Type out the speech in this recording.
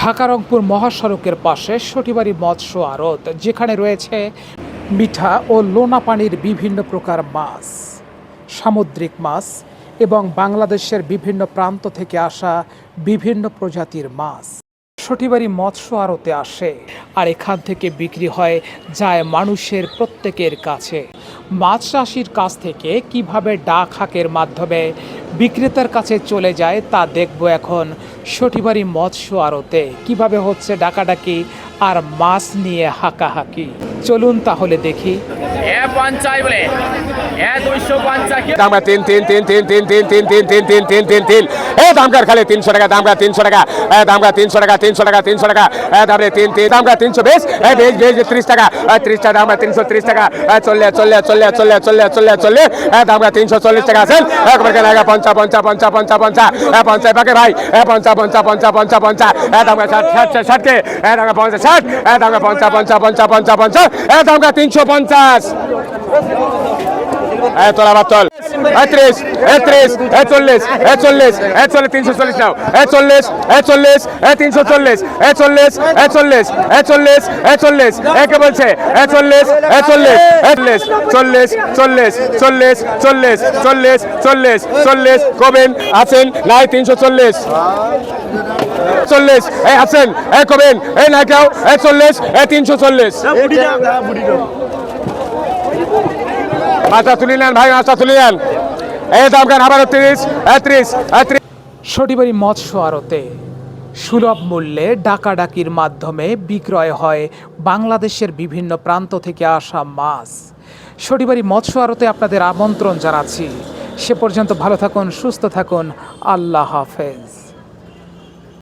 ঢাকা রংপুর মহাসড়কের পাশে সটিবাড়ি মৎস্য আড়ত, যেখানে রয়েছে মিঠা ও লোনা পানির বিভিন্ন প্রকার মাছ, সামুদ্রিক মাছ এবং বাংলাদেশের বিভিন্ন প্রান্ত থেকে আসা বিভিন্ন প্রজাতির মাছ। সটিবাড়ি মৎস্য আরতে আসে। আর এখান থেকে বিক্রি হয়, যায় মানুষের প্রত্যেকের কাছে। মাছ চাষির কাছ থেকে কীভাবে ডাক হাকের মাধ্যমে বিক্রেতার কাছে চলে যায় তা দেখব এখন সঠিবাড়ি মৎস্য আরতে কীভাবে হচ্ছে ডাকাডাকি আর মাছ নিয়ে হাকাহাকি? চলুন তাহলে দেখি তিন তিন তিন তিন তিন তিন তিন তিন তিন তিন তিন তিন তিন এ দামকার খালি তিনশো টাকা তিনশো টাকা তিনশো টাকা তিনশো টাকা তিনশো টাকা দামরে তিন তিন তিনশো বেশ এ বেশ বেশ ত্রিশ টাকা ত্রিশ টাকা তিনশো ত্রিশ টাকা এ চললে চললে চললে চললে চললে চললে চললে এ দামকা তিনশো চল্লিশ টাকা আছেন একবার কেন একা পঞ্চা পঞ্চা পঞ্চা পঞ্চা পঞ্চা পাকে ভাই এ পঞ্চা পঞ্চা পঞ্চা পঞ্চা পঞ্চা ষাট ষাট ষাটকে ষাট এ পঞ্চা পঞ্চা পঞ্চা পঞ্চা পঞ্চা এ দামকা তিনশো পঞ্চাশ এ তোলা বাতল একত্রিশ একত্রিশ এ চল্লিশ এ চল্লিশ এ চল্লিশ তিনশো চল্লিশ নাও এ চল্লিশ এ তিনশো চল্লিশ এ চল্লিশ এ চল্লিশ এ চল্লিশ এ চল্লিশ একে বলছে এ চল্লিশ এ চল্লিশ চল্লিশ চল্লিশ চল্লিশ চল্লিশ চল্লিশ চল্লিশ কবেন আছেন নাই তিনশো চল্লিশ চল্লিশ আছেন এ কবেন কেউ এ চল্লিশ এ তিনশো চল্লিশ। মাথা তুলি নেন ভাই মাথা তুলি নেন। এই দাম কেন? আবার তিরিশ একত্রিশ একত্রিশ সটিবাড়ি মৎস্য আড়তে সুলভ মূল্যে ডাকাডাকির মাধ্যমে বিক্রয় হয় বাংলাদেশের বিভিন্ন প্রান্ত থেকে আসা মাছ। সটিবাড়ি মৎস্য আড়তে আপনাদের আমন্ত্রণ জানাচ্ছি। সে পর্যন্ত ভালো থাকুন সুস্থ থাকুন। আল্লাহ হাফেজ।